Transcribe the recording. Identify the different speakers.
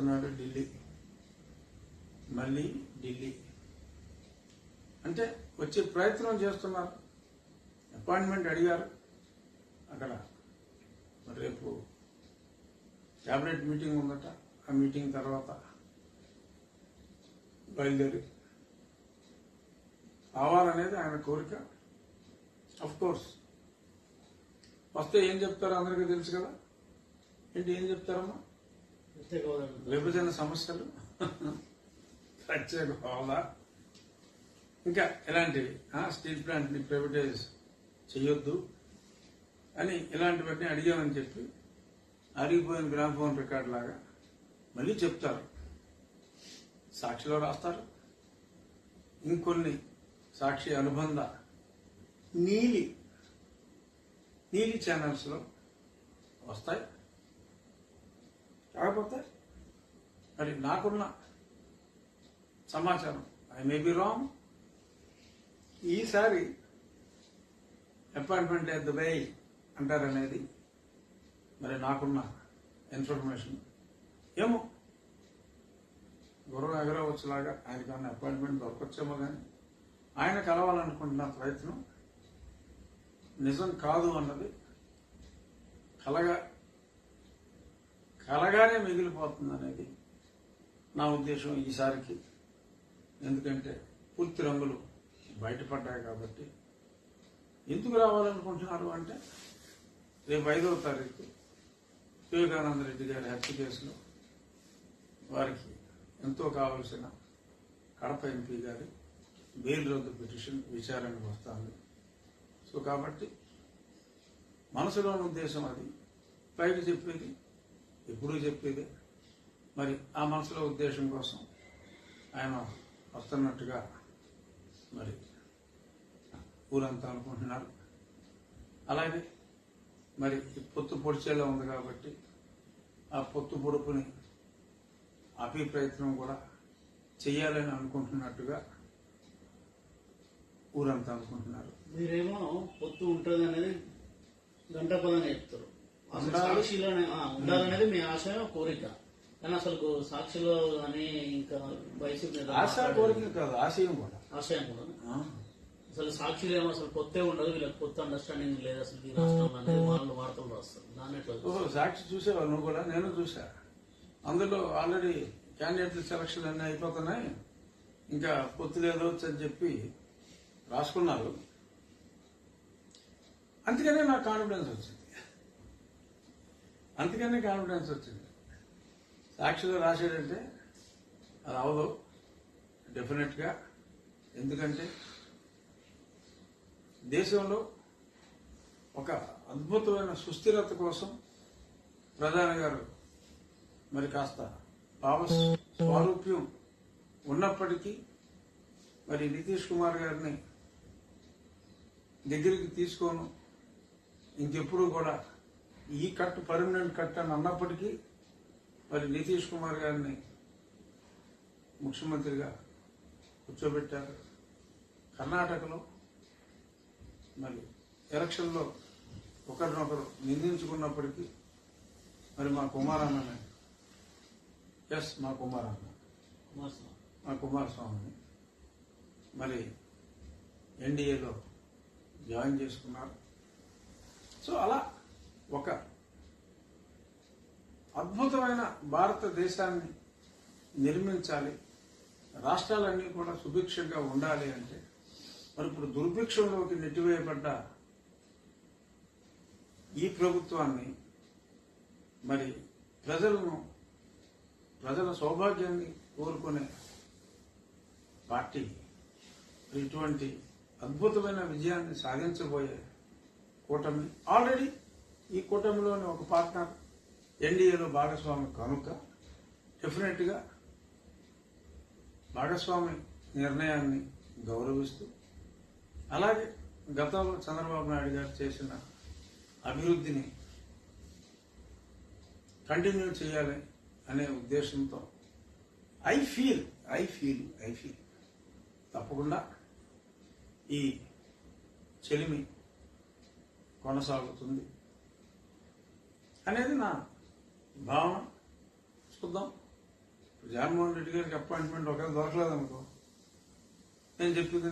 Speaker 1: వస్తున్నాడు ఢిల్లీ. మళ్ళీ ఢిల్లీ. అంటే వచ్చే ప్రయత్నం చేస్తున్నారు. అపాయింట్మెంట్ అడిగారు. అక్కడ రేపు క్యాబినెట్ మీటింగ్ ఉందట. ఆ మీటింగ్ తర్వాత బయలుదేరి రావాలనేది ఆయన కోరిక. అఫ్ కోర్స్ వస్తే ఏం చెప్తారో అందరికీ తెలుసు కదా. ఏంటి ఏం చెప్తారమ్మా? విభజన సమస్యలు? ప్రత్యేక హోదా ఇంకా ఇలాంటివి ఆ, స్టీల్ ప్లాంట్ని ప్రైవేటైజ్ చేయొద్దు అని ఇలాంటివన్నీ అడిగామని చెప్పి అరిగిపోయిన గ్రామఫోన్ రికార్డ్ లాగా మళ్ళీ చెప్తారు. సాక్షిలో రాస్తారు. ఇంకొన్ని సాక్షి అనుబంధ నీలి నీలి ఛానల్స్లో వస్తాయి. కాకపోతే మరి నాకున్న సమాచారం. ఐ మే బి రాంగ్ ఈసారి అపాయింట్మెంట్ ఎట్ ద వే అంటారనేది మరి నాకున్న ఇన్ఫర్మేషన్ ఏమో? గుర్రం ఎగరవచ్చులాగా ఆయనకి ఉన్న అపాయింట్మెంట్ దొరకొచ్చేమో కానీ ఆయన కలవాలనుకుంటున్న ప్రయత్నం నిజం కాదు అన్నది కలగా కలగానే మిగిలిపోతుంది అనేది నా ఉద్దేశం ఈసారికి. ఎందుకంటే పూర్తి రంగులు బయటపడ్డాయి కాబట్టి. ఎందుకు రావాలనుకుంటున్నారు అంటే రేపు ఐదవ తారీఖు వివేకానంద రెడ్డి గారి హత్య కేసులో వారికి ఎంతో కావలసిన కడప ఎంపీ గారి బెయిల్ రద్దు పిటిషన్ విచారణకు వస్తుంది. సో కాబట్టి మనసులోని ఉద్దేశం అది. పైకి చెప్పేది ఎప్పుడూ చెప్పేది. మరి ఆ మనసులో ఉద్దేశం కోసం ఆయన వస్తున్నట్టుగా మరి ఊరంతా అనుకుంటున్నారు. అలాగే మరి ఈ పొత్తు పొడిచేలా ఉంది కాబట్టి ఆ పొత్తు పొడుపుని ఆపే ప్రయత్నం కూడా చేయాలని అనుకుంటున్నట్టుగా ఊరంతా అనుకుంటున్నారు.
Speaker 2: మీరేమో పొత్తు ఉంటుంది అనేది గంటపదంగా చెప్తారు. ఆ, ఉండాలనేది మీ ఆశ కోరిక. కానీ అసలు సాక్షిలో కానీ ఇంకా నేతలు
Speaker 1: ఆశ కోరిక కాదు ఆశయం కూడా.
Speaker 2: ఆశయం కూడా. అసలు సాక్షిలో ఏమో అసలు పొత్తే ఉండదు వీళ్ళకి కొత్త అండర్స్టాండింగ్ లేదు అసలు ఈ రాష్ట్రంలో అనేది వాళ్ళు వార్తలు రాస్తారు దాన్ని ఎట్లా
Speaker 1: సాక్షి చూసేవా నువ్వు కూడా? నేను చూసా అందులో ఆల్రెడీ క్యాండిడేట్ల సెలక్షన్ అన్నీ అయిపోతున్నాయి. ఇంకా పొత్తు లేదు అని చెప్పి రాసుకున్నారు. అందుకనే నాకు కాన్ఫిడెన్స్ వచ్చింది. అందుకనే కాన్ఫిడెన్స్ వచ్చింది. సాక్షిలో రాశాడంటే అది అవదు. డెఫినెట్గా ఎందుకంటే దేశంలో ఒక అద్భుతమైన సుస్థిరత కోసం ప్రధాని గారు మరి కాస్త భావ స్వారూప్యం ఉన్నప్పటికీ మరి నితీష్ కుమార్ గారిని దగ్గరికి తీసుకోను. ఇంకెప్పుడు కూడా ఈ కట్ పర్మనెంట్ కట్ అని అన్నప్పటికీ మరి నితీష్ కుమార్ గారిని ముఖ్యమంత్రిగా కూర్చోబెట్టారు. కర్ణాటకలో మరి ఎలక్షన్లో ఒకరినొకరు నిందించుకున్నప్పటికీ మరి మా కుమారన్నని. ఎస్ మా కుమారన్న. మా కుమారస్వామిని. మరి ఎన్డీఏలో జాయిన్ చేసుకున్నారు. సో అలా ఒక అద్భుతమైన భారతదేశాన్ని నిర్మించాలి. రాష్ట్రాలన్నీ కూడా సుభిక్షంగా ఉండాలి అంటే మరి ఇప్పుడు దుర్భిక్షంలోకి నెట్టివేయబడ్డ ఈ ప్రభుత్వాన్ని మరి ప్రజలను ప్రజల సౌభాగ్యాన్ని కోరుకునే పార్టీ ఇటువంటి అద్భుతమైన విజయాన్ని సాధించబోయే కూటమి ఆల్రెడీ ఈ కూటమిలోని ఒక పార్ట్నర్ ఎన్డీఏలో భాగస్వామి కనుక డెఫినెట్గా భాగస్వామి నిర్ణయాన్ని గౌరవిస్తూ అలాగే గతంలో చంద్రబాబు నాయుడు గారు చేసిన అభివృద్ధిని కంటిన్యూ చేయాలి అనే ఉద్దేశంతో I feel I feel I feel. తప్పకుండా ఈ చెలిమి కొనసాగుతుంది. అనేది నా భావన. చూద్దాం. జగన్మోహన్ రెడ్డి గారికి అపాయింట్మెంట్ ఒకవేళ దొరకలేదు అనుకో నేను చెప్పింది